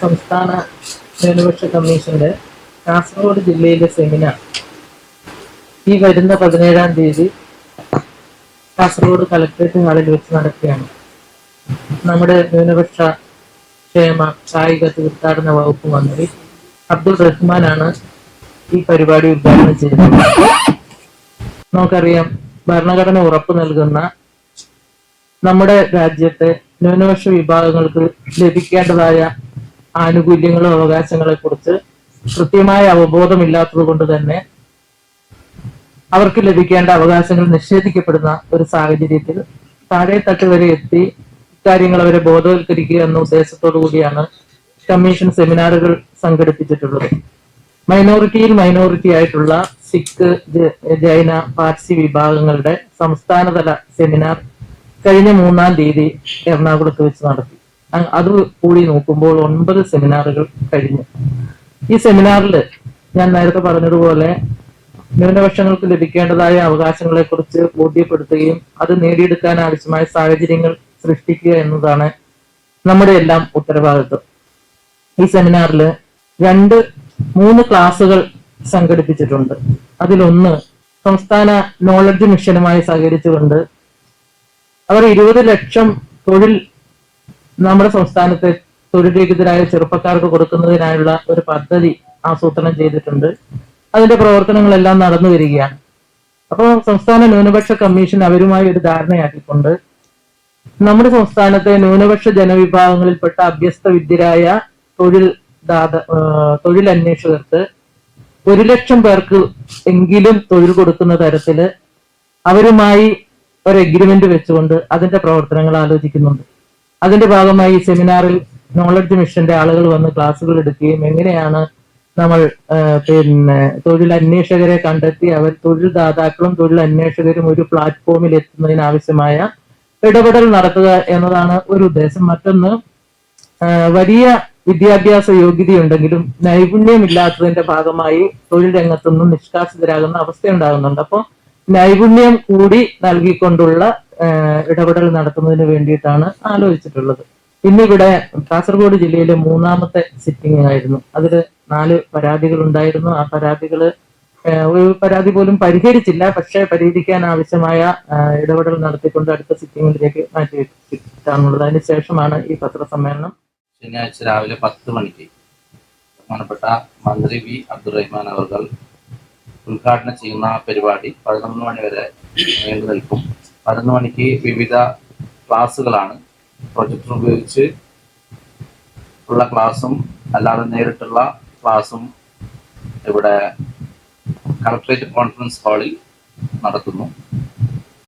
സംസ്ഥാന ന്യൂനപക്ഷ കമ്മീഷന്റെ കാസർഗോഡ് ജില്ലയിലെ സെമിനാർ ഈ വരുന്ന പതിനേഴാം തീയതി കാസർഗോഡ് കളക്ട്രേറ്റ് ഹാളിൽ വെച്ച് നടക്കുകയാണ്. നമ്മുടെ ന്യൂനപക്ഷ ക്ഷേമ കായിക തീർത്ഥാടന വകുപ്പ് മന്ത്രി അബ്ദുൾ റഹ്മാനാണ് ഈ പരിപാടി ഉദ്ഘാടനം ചെയ്യുന്നത് നമുക്കറിയാം ഭരണഘടന ഉറപ്പു നൽകുന്ന നമ്മുടെ രാജ്യത്തെ ന്യൂനപക്ഷ വിഭാഗങ്ങൾക്ക് ലഭിക്കേണ്ടതായ ആനുകൂല്യങ്ങളും അവകാശങ്ങളെ കുറിച്ച് കൃത്യമായ അവബോധമില്ലാത്തത് കൊണ്ട് തന്നെ അവർക്ക് ലഭിക്കേണ്ട അവകാശങ്ങൾ നിഷേധിക്കപ്പെടുന്ന ഒരു സാഹചര്യത്തിൽ താഴെ തട്ട് വരെ എത്തി ഇക്കാര്യങ്ങൾ അവരെ ബോധവൽക്കരിക്കുക എന്ന ഉദ്ദേശത്തോടു കൂടിയാണ് കമ്മീഷൻ സെമിനാറുകൾ സംഘടിപ്പിച്ചിട്ടുള്ളത്. മൈനോറിറ്റിയിൽ മൈനോറിറ്റി ആയിട്ടുള്ള സിഖ് ജൈന പാർസി വിഭാഗങ്ങളുടെ സംസ്ഥാനതല സെമിനാർ കഴിഞ്ഞ മൂന്നാം തീയതി എറണാകുളത്ത് വെച്ച് നടത്തി. അത് കൂടി നോക്കുമ്പോൾ ഒൻപത് സെമിനാറുകൾ കഴിഞ്ഞു. ഈ സെമിനാറിൽ ഞാൻ നേരത്തെ പറഞ്ഞതുപോലെ ന്യൂനപക്ഷങ്ങൾക്ക് ലഭിക്കേണ്ടതായ അവകാശങ്ങളെ കുറിച്ച് ബോധ്യപ്പെടുത്തുകയും അത് നേടിയെടുക്കാൻ ആവശ്യമായ സാഹചര്യങ്ങൾ സൃഷ്ടിക്കുക എന്നതാണ് നമ്മുടെ എല്ലാം ഉത്തരവാദിത്വം. ഈ സെമിനാറിൽ രണ്ട് മൂന്ന് ക്ലാസുകൾ സംഘടിപ്പിച്ചിട്ടുണ്ട്. അതിലൊന്ന് സംസ്ഥാന നോളജ് മിഷനുമായി സഹകരിച്ചുകൊണ്ട് അവർ ഇരുപത് ലക്ഷം തൊഴിൽ നമ്മുടെ സംസ്ഥാനത്തെ തൊഴിൽരഹിതരായ ചെറുപ്പക്കാർക്ക് കൊടുക്കുന്നതിനായുള്ള ഒരു പദ്ധതി ആസൂത്രണം ചെയ്തിട്ടുണ്ട്. അതിന്റെ പ്രവർത്തനങ്ങളെല്ലാം നടന്നു വരികയാണ്. അപ്പോൾ സംസ്ഥാന ന്യൂനപക്ഷ കമ്മീഷൻ അവരുമായി ഒരു ധാരണയാക്കിക്കൊണ്ട് നമ്മുടെ സംസ്ഥാനത്തെ ന്യൂനപക്ഷ ജനവിഭാഗങ്ങളിൽപ്പെട്ട അഭ്യസ്ത വിദ്യരായ തൊഴിൽ ദാത തൊഴിൽ അന്വേഷകർക്ക് ഒരു ലക്ഷം പേർക്ക് എങ്കിലും തൊഴിൽ കൊടുക്കുന്ന തരത്തിൽ അവരുമായി ഒരു എഗ്രിമെന്റ് വെച്ചുകൊണ്ട് അതിന്റെ പ്രവർത്തനങ്ങൾ ആലോചിക്കുന്നുണ്ട്. അതിന്റെ ഭാഗമായി സെമിനാറിൽ നോളജ് മിഷന്റെ ആളുകൾ വന്ന് ക്ലാസ്സുകൾ എടുക്കുകയും എങ്ങനെയാണ് നമ്മൾ പിന്നെ തൊഴിൽ അന്വേഷകരെ കണ്ടെത്തി അവർ തൊഴിൽ ദാതാക്കളും തൊഴിൽ അന്വേഷകരും ഒരു പ്ലാറ്റ്ഫോമിൽ എത്തുന്നതിന് ആവശ്യമായ ഇടപെടൽ നടത്തുക എന്നതാണ് ഒരു ഉദ്ദേശം. മറ്റൊന്ന് വലിയ വിദ്യാഭ്യാസ യോഗ്യതയുണ്ടെങ്കിലും നൈപുണ്യമില്ലാത്തതിന്റെ ഭാഗമായി തൊഴിൽ രംഗത്തുനിന്നും നിഷ്കാസിതരാകുന്ന അവസ്ഥയുണ്ടാകുന്നുണ്ട്. അപ്പോൾ നൈപുണ്യം കൂടി നൽകിക്കൊണ്ടുള്ള ഇടപെടൽ നടത്തുന്നതിന് വേണ്ടിയിട്ടാണ് ആലോചിച്ചിട്ടുള്ളത്. ഇന്നിവിടെ കാസർഗോഡ് ജില്ലയിലെ മൂന്നാമത്തെ സിറ്റിംഗ് ആയിരുന്നു. അതിൽ നാല് പരാതികൾ ഉണ്ടായിരുന്നു ആ പരാതികൾ ഒരു പരാതി പോലും പരിഹരിച്ചില്ല. പക്ഷേ പരിഹരിക്കാൻ ആവശ്യമായ ഇടപെടൽ നടത്തിക്കൊണ്ട് അടുത്ത സിറ്റിംഗിലേക്ക് മാറ്റി വെച്ചിട്ടാണുള്ളത് അതിന് ശേഷമാണ് ഈ പത്രസമ്മേളനം. ശനിയാഴ്ച രാവിലെ പത്ത് മണിക്ക് ബഹുമാനപ്പെട്ട മന്ത്രി വി അബ്ദുറഹ്മാൻ അവർ ഉദ്ഘാടനം ചെയ്യുന്ന പരിപാടി പതിനൊന്ന് മണി വരെ നീണ്ടു നിൽക്കും പതിനൊന്ന് മണിക്ക് വിവിധ ക്ലാസ്സുകളാണ്. പ്രൊജക്ടർ ഉപയോഗിച്ച് ഉള്ള ക്ലാസ്സും അല്ലാതെ നേരിട്ടുള്ള ക്ലാസ്സും ഇവിടെ കളക്ട്രേറ്റ് കോൺഫറൻസ് ഹാളിൽ നടത്തുന്നു.